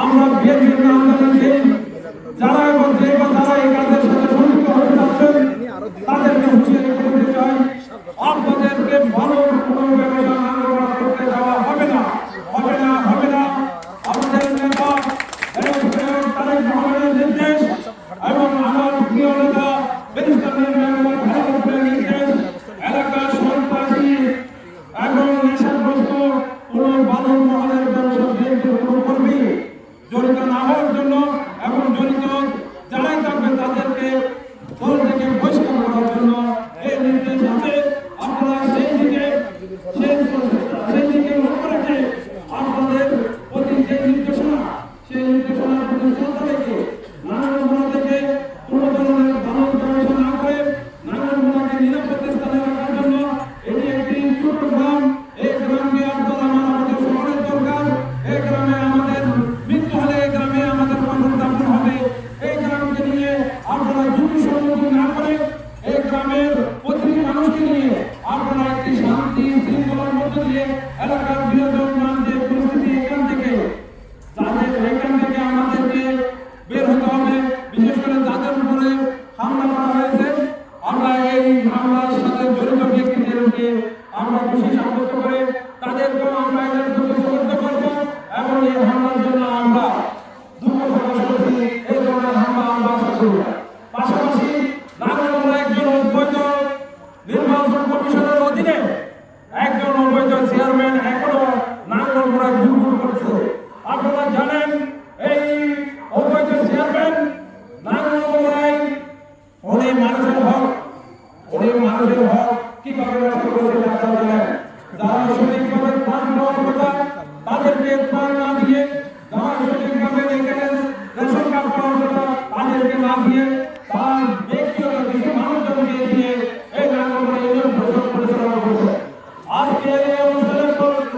আমরা বিএনপির আন্দোলন সেই যারা এবং যে বা যারা এই কাজের সাথে সম্পৃক্ত হতে চাচ্ছেন, তাদেরকে হুঁশিয়ারি করে চাই। আপনাদেরকে ভালো কোনো ব্যবসা না হবে না। হবে না এবং তারেক রহমানের নির্দেশ এবং আমার প্রিয় নেতা ব্যারিস্টার নির্দেশ, এলাকার সন্ত্রাসী এবং নেশাগ্রস্ত কোন বাদল মহলের ব্যবসা বিএনপির কোনো কর্মী জড়িত না হওয়ার জন্য এবং জড়িত আমরা তাদেরকেও আমরা এই হামলার জন্য আমরা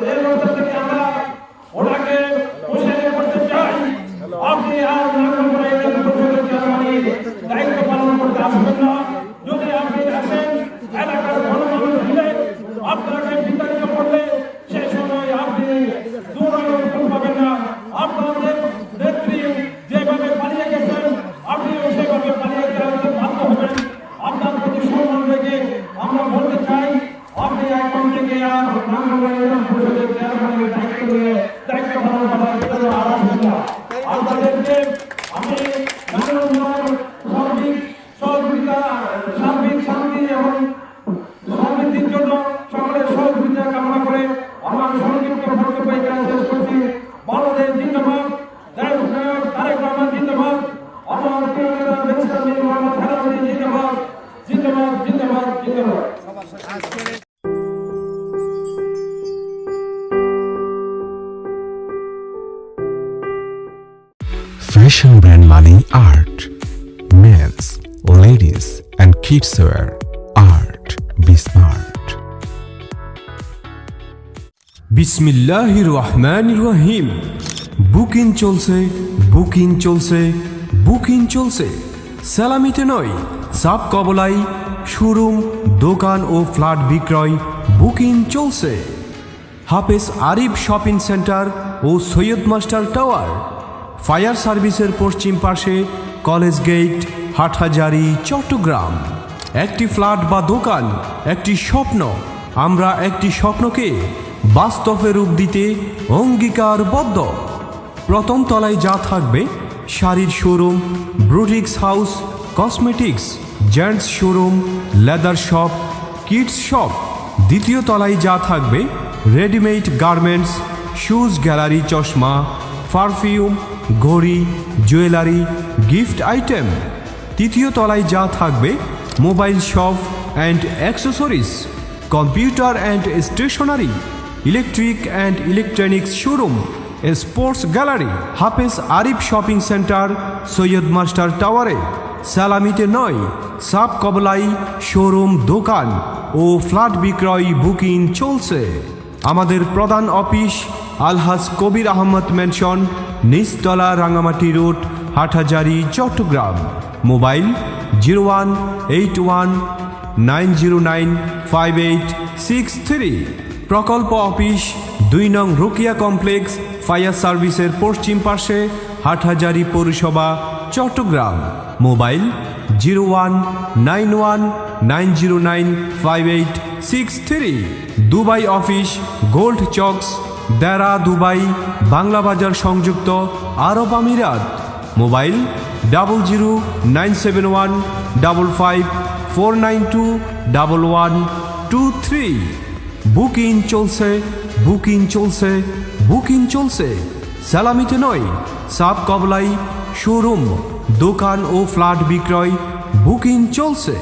నేను brand Mani Art. Men's, ladies, and kids wear. Art. Be smart. বিসমিল্লাহির রহমান রহিম বুকিং চলছে বুকিং চলছে বুকিং চলছে সালামিতে নয়, সাব কবলাই শোরুম, দোকান ও ফ্ল্যাট বিক্রয়, বুকিং চলছে। হাফেজ আরিফ শপিং সেন্টার ও সৈয়দ মাস্টার টাওয়ার। ফায়ার সার্ভিসের পশ্চিম পাশে কলেজ গেট, হাটহাজারি, চট্টগ্রাম। একটি ফ্ল্যাট বা দোকান, একটি স্বপ্ন। আমরা একটি স্বপ্নকে বাস্তবে রূপ দিতে অঙ্গীকারবদ্ধ। প্রথম তলায় যা থাকবে শাড়ির showroom boutiques house cosmetics gents showroom leather shop kids shop দ্বিতীয় তলায় যা থাকবে রেডিমেড গার্মেন্টস শুজ গ্যালারি চশমা পারফিউম ঘড়ি জুয়েলারি গিফট আইটেম তৃতীয় তলায় যা থাকবে mobile shop and accessories computer and stationery electric and electronics showroom sports gallery, Hafez Arif shopping centre, Syed master টাওয়ারে। সালামিতে নয় সাব কবলাই, শোরুম, দোকান ও ফ্ল্যাট বিক্রয় বুকিং চলছে। আমাদের প্রধান অফিস, আলহাজ কবির আহমদ মেনশন নিচতলা Rangamati road, Hathazari, Chittagong. Mobile zero one eight one nine zero nine five eight six three. প্রকল্প অফিস দুই নং রোকিয়া কমপ্লেক্স ফায়ার সার্ভিসের পশ্চিম পাশে হাটহাজারি পৌরসভা, Chittagong. Mobile zero one, nine one, nine zero nine, five eight, six three. Dubai office, gold চক্স, Deira, Dubai, Bangla Bazar সংযুক্ত, আরব আমিরাত। Mobile double zero, nine seven one, double five, four nine two, double one, two three. Booking চলছে booking চলছে booking চলছে। সালামিতে নয় sub কবলাই showroom দোকান ও flat বিক্রয় বুকিং চলছে।